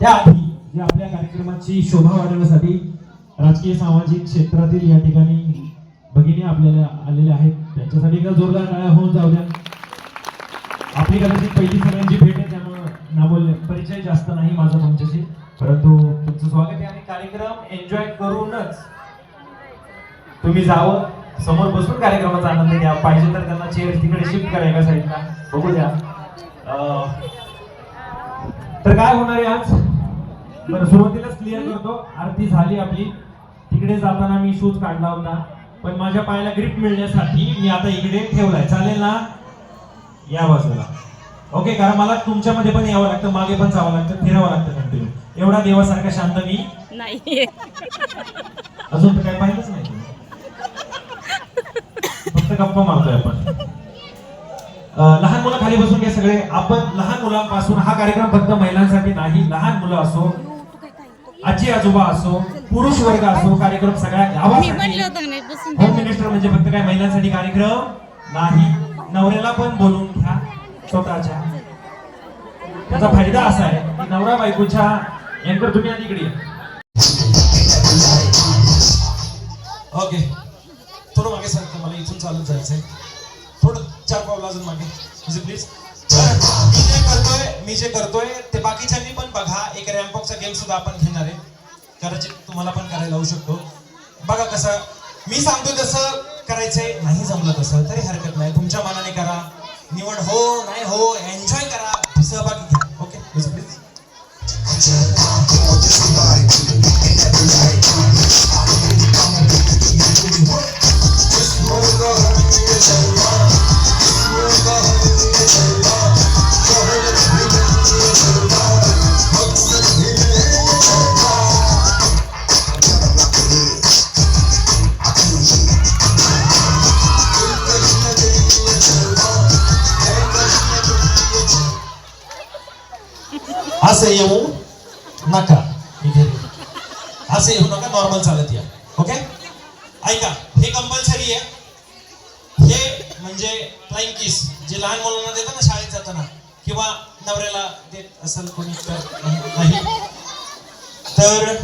त्याआधी जे आपल्या कार्यक्रमाची शोभा वाढवण्यासाठी राजकीय सामाजिक क्षेत्रातील या ठिकाणी भगिनी आपल्याला आलेल्या आहेत. त्यांच्यासाठी एका जोरदार टाळ्या होऊन जाऊ द्या. आपली कदाचित पहिली सगळ्यांची भेट आहे त्यामुळं नामोल परिचय जास्त नाही माझा तुमच्याशी. परंतु तुमचं स्वागत आहे आणि कार्यक्रम एन्जॉय करूनच तुम्ही जावं. समोर बसून कार्यक्रमाचा आनंद घ्या. पाहिजे तर त्यांना चेअर तिकडे शिफ्ट करा एका साईडला बघू द्या. तर काय होणार आहे आज? बरं सुरुवातीलाच क्लिअर करतो. आरती झाली आपली. तिकडे जाताना मी शूज काढला होता. पण माझ्या पायाला ग्रिप मिळण्यासाठी मी आता इकडे ठेवलाय. चालेल ना? या बाजूला. ओके कारण मला तुमच्यामध्ये पण यावं लागतं मागे पण जावं लागतं फिरावं लागतं कंटिन्यू एवढा देवासारखा शांत मी नाही अजून तर काय पाहिलंच नाही. फक्त गप्पा मारतोय आपण. लहान मुलं खाली बसून घ्या सगळे. आपण लहान मुलांपासून हा कार्यक्रम फक्त महिलांसाठी नाही लहान मुलं असो आजी आजोबा असो पुरुष वर्ग असो कार्यक्रम सगळ्या मी गावासाठी होम मिनिस्टर म्हणजे फक्त काय महिलांसाठी कार्यक्रम? नाही. नवऱ्याला पण बोलून घ्या स्वतःच्या. त्याचा फायदा असा आहे की नवरा बायकोच्या यांकर तुम्ही आधी इकडे. ओके थोडं मागे सांगतो मला इथून चालत जायचंय. थोडं चार पावलं अजून मागे. प्लीज करतोय मी जे करतोय ते बाकीच्यांनी पण बघा. एक रॅम्पॉकचा गेम सुद्धा आपण घेणार आहे. कदाचित तुम्हाला पण करायला लावू शकतो. बघा कसं मी सांगतो तसं करायचंय नाही जमलं तसं तरी हरकत नाही. तुमच्या मनाने करा. निवड हो नाही हो एन्जॉय करा. सहभागी असं येऊ नका असं येऊ नका नॉर्मल चालत या. ओके ऐका हे कंपल्सरी आहे. हे म्हणजे फ्लाइंग किस जे लहान मुलांना देतात ना शाळेत जाताना किंवा नवऱ्याला देत असेल कोणी तर नाही. तर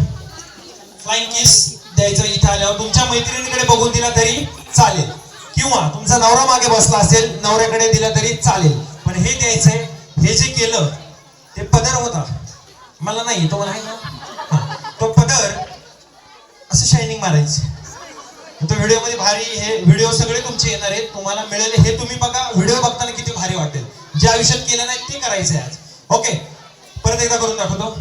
फ्लाइंग किस द्यायचं इथं आल्यावर तुमच्या मैत्रिणीकडे बघून दिला तरी चालेल. किंवा तुमचा नवरा मागे बसला असेल नवऱ्याकडे दिला तरी चालेल. पण हे द्यायचंय हे जे केलं ते पदर होता. मला नाही तो मला आहे ना? तो पदर असं शायनिंग मारायचं. तो व्हिडिओमध्ये भारी हे व्हिडिओ सगळे तुमचे येणार आहेत. तुम्हाला मिळेल हे तुम्ही बघा. व्हिडिओ बघताना किती भारी वाटेल. जे आयुष्यात केलं नाही ते करायचं आहे आज. ओके परत एकदा करून दाखवतो.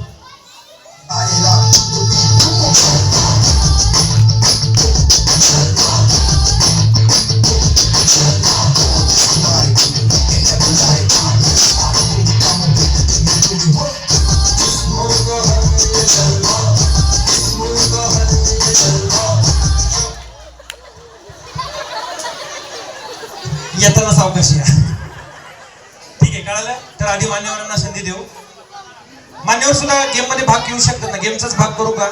आधी मान्यवरांना संधी देऊ. मान्यवर सुद्धा गेममध्ये भाग घेऊ शकतात ना. गेमचाच भाग करू का?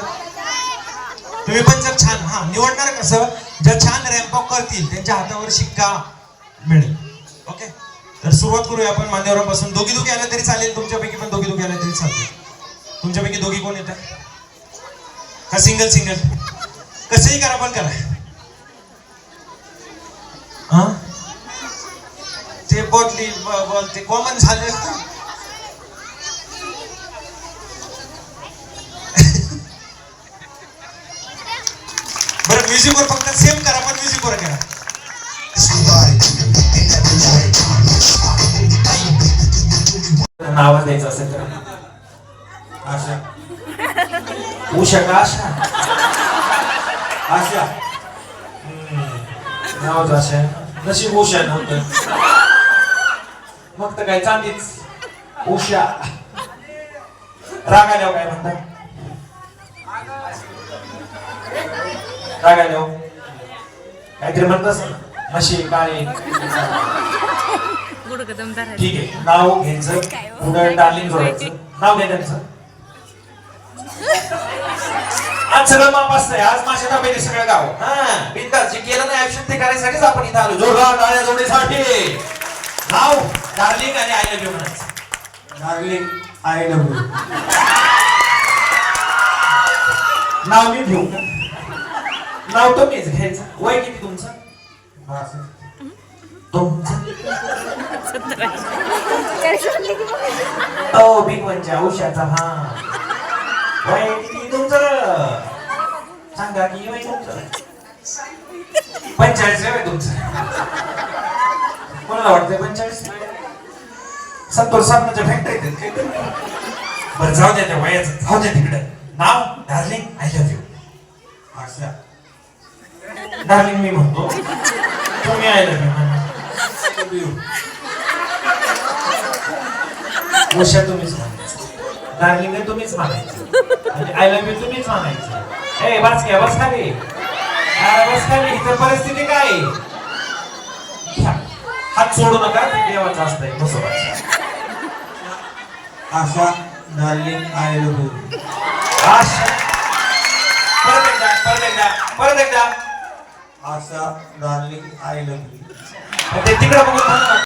तुम्ही पण जर छान हा निवडणार कसं जर छान रॅम्पॉक करतील त्यांच्या हातावर शिक्का मिळेल. ओके तर सुरुवात करूया आपण मान्यवरांपासून. दोघी दोघी आल्या तरी चालेल तुमच्यापैकी पण दोघी दोघी आल्या तरी चालतील तुमच्यापैकी दोघी कोण येतात? का सिंगल सिंगल कसंही करा पण करा हा ते बोलली ब- बोलते कॉमन झालं बरं म्युझिकवर फक्त सेम करा पण म्युझिकवर करा आवाज द्यायचा असेल तर. आशा. उषा का आशा? आशा. नाव आशा नशीब उषा नव्हतं. मग तर काय चांदीच. उषा राग काय म्हणतात राग काहीतरी म्हणत असेल. म्हशी काळे. ठीक आहे. नाव घ्यायचं. पुढं डार्लिंग जोडायचं. नाव घ्या त्यांचं. आज सगळं माप असतंय. आज माझ्या ताब्यात सगळं गाव. हा बिंदास. जे केलं नाही आयुष्यात ते करायसाठीच आपण इथं आलो. जोरदार डाळ्या जोडीसाठी. नाव डार्लिंग आणि आय लव्ह यू म्हणायचं. डार्लिंग आय लव्ह यू नाव मी घेऊ का? नाव तर मीच घ्यायचं. वय किती तुमचं? तुमचं? ओ बिग वनच्या औषधाचा हा. वय किती तुमचं? सांगा की वय तुमचं. पंचेचाळीस वय तुमचं. कोणाला वाटतंय पंचेचाळीस सत्तर साबणाच्या फॅक्टरीत आहेत काय तुम्ही? बरं जाऊ द्या त्या वयाचं जाऊ द्या तिकडं. नाव डार्लिंग आय लव्ह यू असं. डार्लिंग मी म्हणतो. तुम्ही आय लव्ह यू उषा तुम्हीच म्हणायचं. डार्लिंग तुम्हीच म्हणायचं. आणि आय लव्ह यू तुम्हीच म्हणायचं. ए बस घ्या बस खाली. बस खाली. इथं परिस्थिती काय आहे? हात सोडू नका ते देवाचं असतंय बसवायचं Asha darling I love you Asha. परत एकदा परत एकदा परत एकदा. Asha darling I love you ते तिकडे बघून.